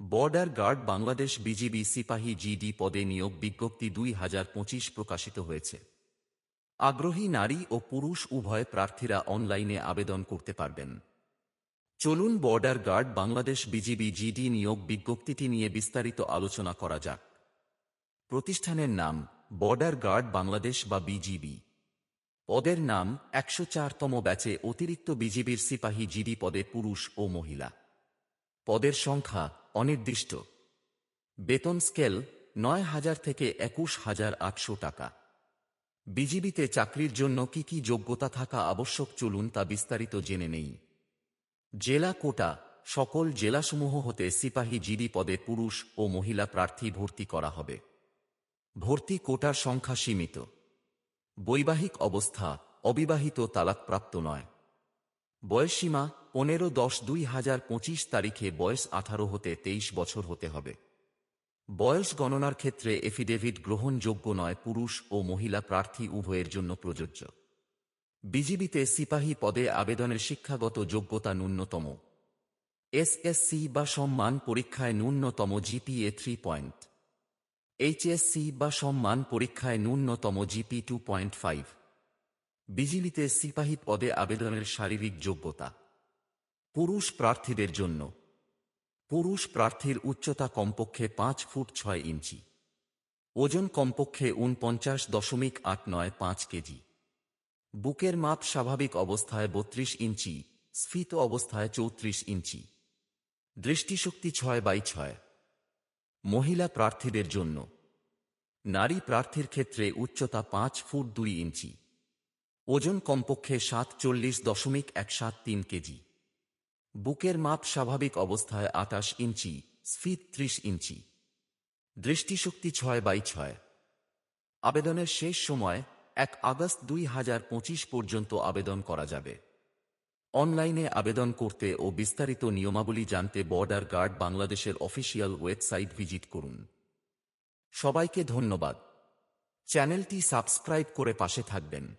Border guard Bangladesh BGB সিপাহী GD পদে নিয়োগ বিজ্ঞপ্তি দুই হাজার পঁচিশ প্রকাশিত হয়েছে। আগ্রহী নারী ও পুরুষ উভয় প্রার্থীরা অনলাইনে আবেদন করতে পারবেন। চলুন border guard Bangladesh BGB GD নিয়োগ বিজ্ঞপ্তিটি নিয়ে বিস্তারিত আলোচনা করা যাক। প্রতিষ্ঠানের নাম বর্ডার গার্ড বাংলাদেশ বা বিজিবি। পদের নাম একশো চারতম ব্যাচে অতিরিক্ত বিজিবির সিপাহী জিডি পদে পুরুষ ও মহিলা। পদের সংখ্যা অনির্দিষ্ট। বেতন স্কেল নয় হাজার থেকে একুশ হাজার আটশো টাকা। বিজিবিতে চাকরির জন্য কি কি যোগ্যতা থাকা আবশ্যক চলুন তা বিস্তারিত জেনে নেই। জেলা কোটা সকল জেলাসমূহ হতে সিপাহী জিডি পদে পুরুষ ও মহিলা প্রার্থী ভর্তি করা হবে। ভর্তি কোটার সংখ্যা সীমিত। বৈবাহিক অবস্থা অবিবাহিত তালাকপ্রাপ্ত নয়। বয়সসীমা পনেরো দশ দুই হাজার পঁচিশ তারিখে বয়স আঠারো হতে তেইশ বছর হতে হবে। বয়স গণনার ক্ষেত্রে এফিডেভিট গ্রহণযোগ্য নয় পুরুষ ও মহিলা প্রার্থী উভয়ের জন্য প্রযোজ্য। বিজিবিতে সিপাহী পদে আবেদনের শিক্ষাগত যোগ্যতা ন্যূনতম। এসএসসি বা সম্মান পরীক্ষায় ন্যূনতম জিপিএ থ্রি পয়েন্ট। এইচএসসি বা সম্মান পরীক্ষায় ন্যূনতম জিপি টু পয়েন্ট ফাইভ। বিজিলিতে সিপাহী পদে আবেদনের শারীরিক যোগ্যতা। পুরুষ প্রার্থীদের জন্য। পুরুষ প্রার্থীর উচ্চতা কমপক্ষে পাঁচ ফুট ছয় ইঞ্চি। ওজন কমপক্ষে উনপঞ্চাশ দশমিক আট নয় পাঁচ কেজি। বুকের মাপ স্বাভাবিক অবস্থায় বত্রিশ ইঞ্চি, স্ফীত অবস্থায় চৌত্রিশ ইঞ্চি। দৃষ্টিশক্তি ছয় বাই ছয়। মহিলা প্রার্থীদের জন্য। নারী প্রার্থীর ক্ষেত্রে উচ্চতা পাঁচ ফুট দুই ইঞ্চি। ওজন কমপক্ষে সাত চল্লিশ দশমিক এক সাত তিন কেজি। বুকের মাপ স্বাভাবিক অবস্থায় আটাশ ইঞ্চি, স্ফীত ত্রিশ ইঞ্চি। দৃষ্টিশক্তি ছয় বাই ছয়। আবেদনের শেষ সময় এক আগস্ট দুই হাজার পঁচিশ পর্যন্ত আবেদন করা যাবে। অনলাইনে আবেদন করতে ও বিস্তারিত নিয়মাবলী জানতে বর্ডার গার্ড বাংলাদেশের অফিসিয়াল ওয়েবসাইট ভিজিট করুন। সবাইকে ধন্যবাদ। চ্যানেলটি সাবস্ক্রাইব করে পাশে থাকবেন।